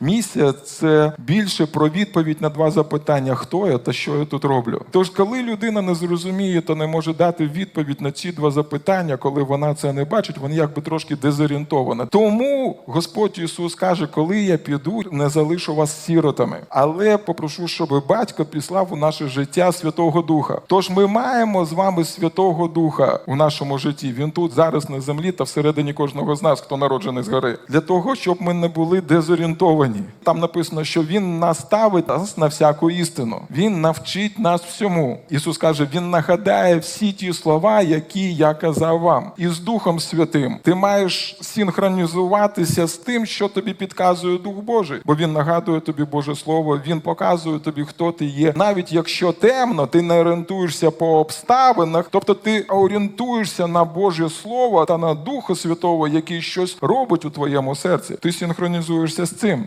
Місія це більше про відповідь на два запитання: хто я та що я тут роблю. Тож, коли людина не зрозуміє, то не може дати відповідь на ці два запитання, коли вона це не бачить, вона якби трошки дезорієнтована. Тому Господь Ісус каже, коли я піду, не залишу вас сіротами, але попрошу, щоб батько післав у наше життя Святого Духа. Тож ми маємо з вами Святого Духа у нашому житті. Він тут зараз на землі та всередині кожного з нас, хто народжений згори, для того, щоб ми не були дезорієнтовані. Там написано, що він наставить нас на всяку істину. Він навчить нас всьому. Ісус каже, Він нагадає всі ті слова, які я казав вам. І з Духом Святим ти маєш синхронізуватися з тим, що тобі підказує Дух Божий, бо він нагадує тобі Боже Слово, він показує тобі, хто ти є. Навіть якщо темно, ти не орієнтуєшся по обставинах, тобто ти орієнтуєшся на Боже Слово та на Духа Святого, який щось робить у твоєму серці. Ти синхронізуєшся з цим.